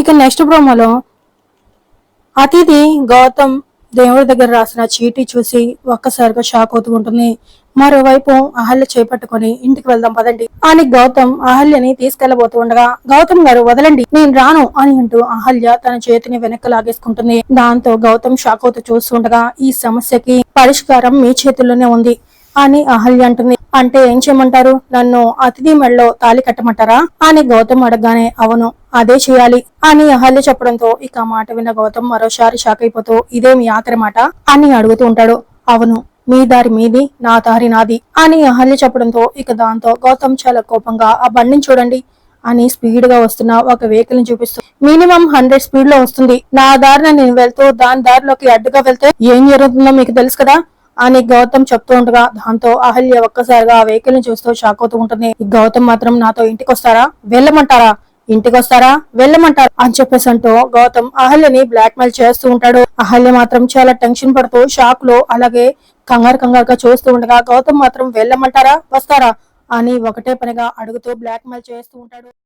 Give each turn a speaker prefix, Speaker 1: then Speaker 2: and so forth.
Speaker 1: ఇక నెక్స్ట్ ప్రోమోలో అతిథి గౌతమ్ దేవుడి దగ్గర రాసిన చీటీ చూసి ఒక్కసారిగా షాక్ అవుతూ ఉంటుంది. మరోవైపు అహల్య చేపట్టుకొని ఇంటికి వెళ్దాం పదండి అని గౌతమ్ అహల్యని తీసుకెళ్ళబోతూ ఉండగా గౌతమ్ గారు వదలండి నేను రాను అని అంటూ అహల్య తన చేతిని వెనక్కి లాగేసుకుంటుంది. దాంతో గౌతమ్ షాక్ అవుతూ చూస్తుండగా ఈ సమస్యకి పరిష్కారం మీ చేతుల్లోనే ఉంది అని అహల్య అంటుంది. అంటే ఏం చేయమంటారు? నన్ను అతిథి మెడలో తాలి కట్టమంటారా? అని గౌతమ్ అడగగానే అవును అదే చేయాలి అని అహల్య చెప్పడంతో ఇక మాట విన్న గౌతమ్ మరోసారి షాక్ అయిపోతూ ఇదే మీ ఆఖరి మాట? అని అడుగుతూ ఉంటాడు. అవును మీ దారి మీది నా దారి నాది అని అహల్య చెప్పడంతో ఇక దాంతో గౌతమ్ చాలా కోపంగా ఆ బండిని చూడండి అని స్పీడ్గా వస్తున్న ఒక వెహికల్ని చూపిస్తూ మినిమం హండ్రెడ్ స్పీడ్లో వస్తుంది. నా దారిన నేను వెళ్తూ దాని దారిలోకి అడ్డుగా వెళ్తే ఏం జరుగుతుందో మీకు తెలుసు కదా? అని గౌతమ్ చెప్తూ ఉండగా దాంతో అహల్య ఒక్కసారిగా ఆ వెహికల్ని చూస్తూ షాక్ అవుతూ ఉంటుంది. గౌతమ్ మాత్రం నాతో ఇంటికి వస్తారా వెళ్ళమంటారా? ఇంటికి వస్తారా వెళ్ళమంటారా? అని చెప్పేసి అంటూ గౌతమ్ అహల్యని బ్లాక్ మెయిల్ చేస్తూ ఉంటాడు. అహల్య మాత్రం చాలా టెన్షన్ పడుతూ షాక్లో అలాగే కంగారు కంగారుగా చూస్తూ ఉండగా గౌతమ్ మాత్రం వెళ్ళమంటారా? వస్తారా? అని ఒకటే పనిగా అడుగుతూ బ్లాక్ మెయిల్ చేస్తూ ఉంటాడు.